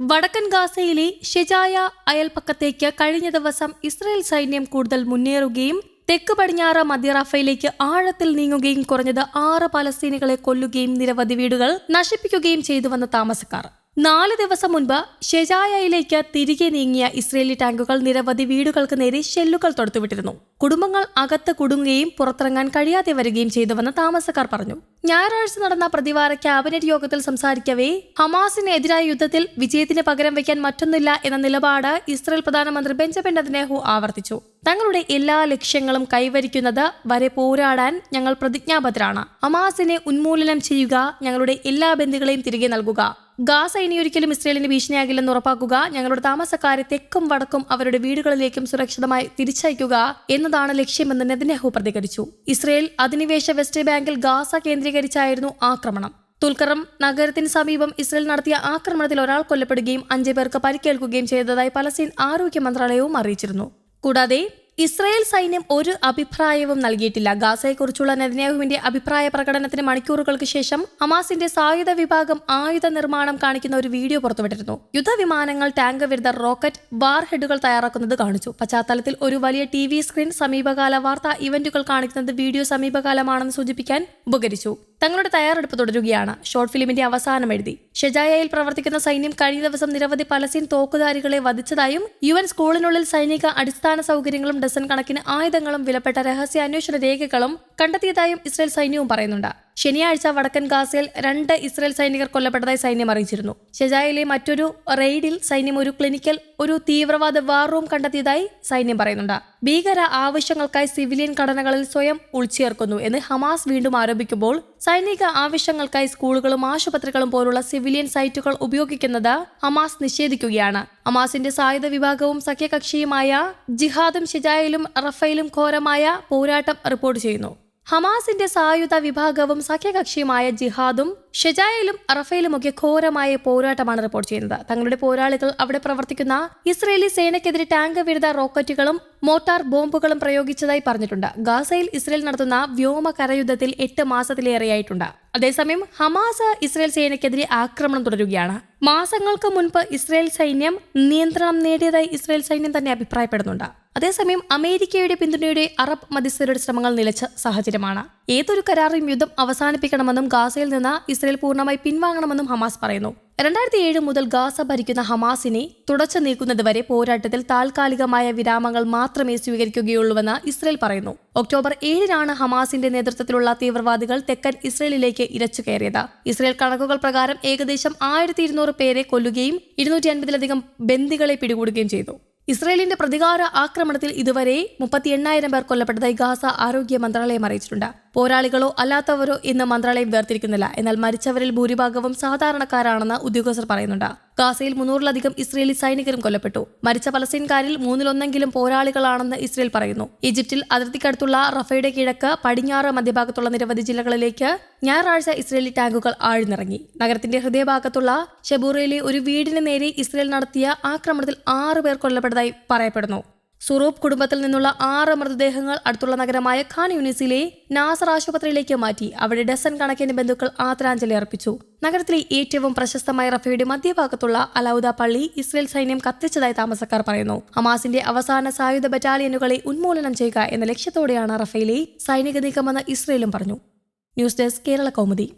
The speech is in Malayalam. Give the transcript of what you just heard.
വടക്കൻ ഗാസയിലെ ഷെജായ അയൽപ്പക്കത്തേക്ക് കഴിഞ്ഞ ദിവസം ഇസ്രയേൽ സൈന്യം കൂടുതൽ മുന്നേറുകയും തെക്ക് പടിഞ്ഞാറ് മധ്യറഫയിലേക്ക് ആഴത്തിൽ നീങ്ങുകയും കുറഞ്ഞത് ആറ് പലസ്തീനികളെ കൊല്ലുകയും നിരവധി വീടുകൾ നശിപ്പിക്കുകയും ചെയ്തുവെന്ന് താമസക്കാർ. നാല് ദിവസം മുൻപ് ഷെജായയിലേക്ക് തിരികെ നീങ്ങിയ ഇസ്രയേലി ടാങ്കുകൾ നിരവധി വീടുകൾക്ക് നേരെ ഷെല്ലുകൾ തൊടുത്തുവിട്ടിരുന്നു. കുടുംബങ്ങൾ അകത്ത് കുടുങ്ങുകയും പുറത്തിറങ്ങാൻ കഴിയാതെ വരികയും ചെയ്തുവെന്ന് താമസക്കാർ പറഞ്ഞു. ഞായറാഴ്ച നടന്ന പ്രതിവാര ക്യാബിനറ്റ് യോഗത്തിൽ സംസാരിക്കവേ ഹമാസിനെതിരായ യുദ്ധത്തിൽ വിജയത്തിന് പകരം വയ്ക്കാൻ മറ്റൊന്നില്ല എന്ന നിലപാട് ഇസ്രയേൽ പ്രധാനമന്ത്രി ബെഞ്ചമിൻ നെതന്യാഹു ആവർത്തിച്ചു. തങ്ങളുടെ എല്ലാ ലക്ഷ്യങ്ങളും കൈവരിക്കുന്നത് വരെ പോരാടാൻ ഞങ്ങൾ പ്രതിജ്ഞാബദ്ധരാണ്. ഹമാസിനെ ഉന്മൂലനം ചെയ്യുക ഞങ്ങളുടെ എല്ലാ ബന്ധുക്കളെയും തിരികെ നൽകുക. ഗാസ ഇനിയൊരിക്കലും ഇസ്രയേലിന് ഭീഷണിയാകില്ലെന്ന് ഉറപ്പാക്കുക ഞങ്ങളുടെ താമസക്കാരെ തെക്കും വടക്കും അവരുടെ വീടുകളിലേക്കും സുരക്ഷിതമായി തിരിച്ചയക്കുക എന്നതാണ് ലക്ഷ്യമെന്ന് നെതന്യാഹു പ്രതികരിച്ചു. ഇസ്രയേൽ അധിനിവേശ വെസ്റ്റ് ബാങ്കിൽ ഗാസ കേന്ദ്രീകരിച്ചായിരുന്നു ആക്രമണം. തുൽക്കറം നഗരത്തിന് സമീപം ഇസ്രയേൽ നടത്തിയ ആക്രമണത്തിൽ ഒരാൾ കൊല്ലപ്പെടുകയും അഞ്ചു പേർക്ക് പരിക്കേൽക്കുകയും ചെയ്തതായി പലസ്തീൻ ആരോഗ്യ മന്ത്രാലയവും അറിയിച്ചിരുന്നു. കൂടാതെ ഇസ്രായേൽ സൈന്യം ഒരു അഭിപ്രായവും നൽകിയിട്ടില്ല. ഗാസയെക്കുറിച്ചുള്ള നെതന്യാഹുവിന്റെ അഭിപ്രായ പ്രകടനത്തിന് മണിക്കൂറുകൾക്ക് ശേഷം ഹമാസിന്റെ സായുധ വിഭാഗം ആയുധ നിർമ്മാണം കാണിക്കുന്ന ഒരു വീഡിയോ പുറത്തുവിട്ടിരുന്നു. യുദ്ധവിമാനങ്ങൾ ടാങ്ക് വിരുദ്ധ റോക്കറ്റ് വാർ ഹെഡുകൾ തയ്യാറാക്കുന്നത് കാണിച്ചു. പശ്ചാത്തലത്തിൽ ഒരു വലിയ ടി സ്ക്രീൻ സമീപകാല വാർത്താ ഇവന്റുകൾ കാണിക്കുന്നത് വീഡിയോ സമീപകാലമാണെന്ന് സൂചിപ്പിക്കാൻ ഉപകരിച്ചു. തങ്ങളുടെ തയ്യാറെടുപ്പ് തുടരുകയാണ്. ഷോർട്ട് ഫിലിമിന്റെ അവസാനം എഴുതി. ഷെജായയിൽ പ്രവർത്തിക്കുന്ന സൈന്യം കഴിഞ്ഞ ദിവസം നിരവധി പലസ്തീൻ തോക്കുധാരികളെ വധിച്ചതായും യു എൻ സ്കൂളിനുള്ളിൽ സൈനിക അടിസ്ഥാന സൗകര്യങ്ങളും ഡസൻ കണക്കിന് ആയുധങ്ങളും വിലപ്പെട്ട രഹസ്യ അന്വേഷണ രേഖകളും കണ്ടെത്തിയതായും ഇസ്രയേൽ സൈന്യവും പറയുന്നുണ്ട്. ശനിയാഴ്ച വടക്കൻ ഗാസയിൽ രണ്ട് ഇസ്രയേൽ സൈനികർ കൊല്ലപ്പെട്ടതായി സൈന്യം അറിയിച്ചിരുന്നു. ഷെജായിലെ മറ്റൊരു റെയ്ഡിൽ സൈന്യം ഒരു ക്ലിനിക്കൽ ഒരു തീവ്രവാദ വാർ റൂം കണ്ടെത്തിയതായി സൈന്യം പറയുന്നുണ്ട്. ഭീകര ആവശ്യങ്ങൾക്കായി സിവിലിയൻ ഘടനകളിൽ സ്വയം ഉൾച്ചേർക്കുന്നു എന്ന് ഹമാസ് വീണ്ടും ആരോപിക്കുമ്പോൾ സൈനിക ആവശ്യങ്ങൾക്കായി സ്കൂളുകളും ആശുപത്രികളും പോലുള്ള സിവിലിയൻ സൈറ്റുകൾ ഉപയോഗിക്കുന്നത് ഹമാസ് നിഷേധിക്കുകയാണ്. ഹമാസിന്റെ സായുധ വിഭാഗവും സഖ്യകക്ഷിയുമായ ജിഹാദും ഷിജായിലും റഫയിലും ഘോരമായ പോരാട്ടം റിപ്പോർട്ട് ചെയ്യുന്നു. ഹമാസിന്റെ സായുധ വിഭാഗവും സഖ്യകക്ഷിയുമായ ജിഹാദും ഷെജായയിലും അറഫയിലുമൊക്കെ ഘോരമായ പോരാട്ടമാണ് റിപ്പോർട്ട് ചെയ്യുന്നത്. തങ്ങളുടെ പോരാളികൾ അവിടെ പ്രവർത്തിക്കുന്ന ഇസ്രയേലി സേനയ്ക്കെതിരെ ടാങ്ക് വിരുദ്ധ റോക്കറ്റുകളും മോട്ടാർ ബോംബുകളും പ്രയോഗിച്ചതായി പറഞ്ഞിട്ടുണ്ട്. ഗാസയിൽ ഇസ്രയേൽ നടത്തുന്ന വ്യോമ കരയുദ്ധത്തിൽ എട്ട് മാസത്തിലേറെയായിട്ടുണ്ട്. അതേസമയം ഹമാസ് ഇസ്രയേൽ സേനയ്ക്കെതിരെ ആക്രമണം തുടരുകയാണ്. മാസങ്ങൾക്ക് മുൻപ് ഇസ്രയേൽ സൈന്യം നിയന്ത്രണം നേടിയതായി ഇസ്രയേൽ സൈന്യം തന്നെ അഭിപ്രായപ്പെടുന്നുണ്ട്. അതേസമയം അമേരിക്കയുടെ പിന്തുണയുടെ അറബ് മധ്യസ്ഥരുടെ ശ്രമങ്ങൾ നിലച്ച സാഹചര്യമാണ്. ഏതൊരു കരാറും യുദ്ധം അവസാനിപ്പിക്കണമെന്നും ഗാസയിൽ നിന്ന് ഇസ്രയേൽ പൂർണമായി പിൻവാങ്ങണമെന്നും ഹമാസ് പറയുന്നു. രണ്ടായിരത്തി ഏഴ് മുതൽ ഗാസ ഭരിക്കുന്ന ഹമാസിനെ തുടച്ചു നീക്കുന്നതുവരെ പോരാട്ടത്തിൽ താൽക്കാലികമായ വിരാമങ്ങൾ മാത്രമേ സ്വീകരിക്കുകയുള്ളൂവെന്ന് ഇസ്രയേൽ പറയുന്നു. ഒക്ടോബർ ഏഴിനാണ് ഹമാസിന്റെ നേതൃത്വത്തിലുള്ള തീവ്രവാദികൾ തെക്കൻ ഇസ്രയേലിലേക്ക് ഇരച്ചു കയറിയത്. ഇസ്രയേൽ കണക്കുകൾ പ്രകാരം ഏകദേശം ആയിരത്തി പേരെ കൊല്ലുകയും ഇരുന്നൂറ്റി അൻപതിലധികം ബന്ദികളെ പിടികൂടുകയും ചെയ്തു. ഇസ്രയേലിന്റെ പ്രതികാര ആക്രമണത്തിൽ ഇതുവരെ മുപ്പത്തി എണ്ണായിരം പേർ കൊല്ലപ്പെട്ടതായി ഗാസ ആരോഗ്യ മന്ത്രാലയം അറിയിച്ചിട്ടുണ്ട്. പോരാളികളോ അല്ലാത്തവരോ ഇന്ന് മന്ത്രാലയം വേർതിരിക്കുന്നില്ല. എന്നാൽ മരിച്ചവരിൽ ഭൂരിഭാഗവും സാധാരണക്കാരാണെന്ന് ഉദ്യോഗസ്ഥർ പറയുന്നുണ്ട്. ഗാസയിൽ മുന്നൂറിലധികം ഇസ്രയേലി സൈനികരും കൊല്ലപ്പെട്ടു. മരിച്ച പലസ്തീൻകാരിൽ മൂന്നിലൊന്നെങ്കിലും പോരാളികളാണെന്ന് ഇസ്രയേൽ പറയുന്നു. ഈജിപ്തിൽ അതിർത്തിക്കടുത്തുള്ള റഫയുടെ കിഴക്ക് പടിഞ്ഞാറ് മധ്യഭാഗത്തുള്ള നിരവധി ജില്ലകളിലേക്ക് ഞായറാഴ്ച ഇസ്രയേലി ടാങ്കുകൾ ആഴ്ന്നിറങ്ങി. നഗരത്തിന്റെ ഹൃദയഭാഗത്തുള്ള ഷെബൂറയിലെ ഒരു വീടിന് നേരെ ഇസ്രയേൽ നടത്തിയ ആക്രമണത്തിൽ ആറ് പേർ കൊല്ലപ്പെട്ടതായി പറയപ്പെടുന്നു. സുറൂബ് കുടുംബത്തിൽ നിന്നുള്ള ആറ് മൃതദേഹങ്ങൾ അടുത്തുള്ള നഗരമായ ഖാൻ യൂണിസിലെ നാസർ ആശുപത്രിയിലേക്ക് മാറ്റി അവിടെ ഡസൻ കണക്കിന് ബന്ധുക്കൾ ആദരാഞ്ജലി അർപ്പിച്ചു. നഗരത്തിലെ ഏറ്റവും പ്രശസ്തമായ റഫയുടെ മധ്യഭാഗത്തുള്ള അലൌദ പള്ളി ഇസ്രയേൽ സൈന്യം കത്തിച്ചതായി താമസക്കാർ പറയുന്നു. ഹമാസിന്റെ അവസാന സായുധ ബറ്റാലിയനുകളെ ഉന്മൂലനം ചെയ്യുക എന്ന ലക്ഷ്യത്തോടെയാണ് റഫയിലെ സൈനിക നീക്കമെന്ന് ഇസ്രയേലും പറഞ്ഞു. News desk Kerala Kaumudi.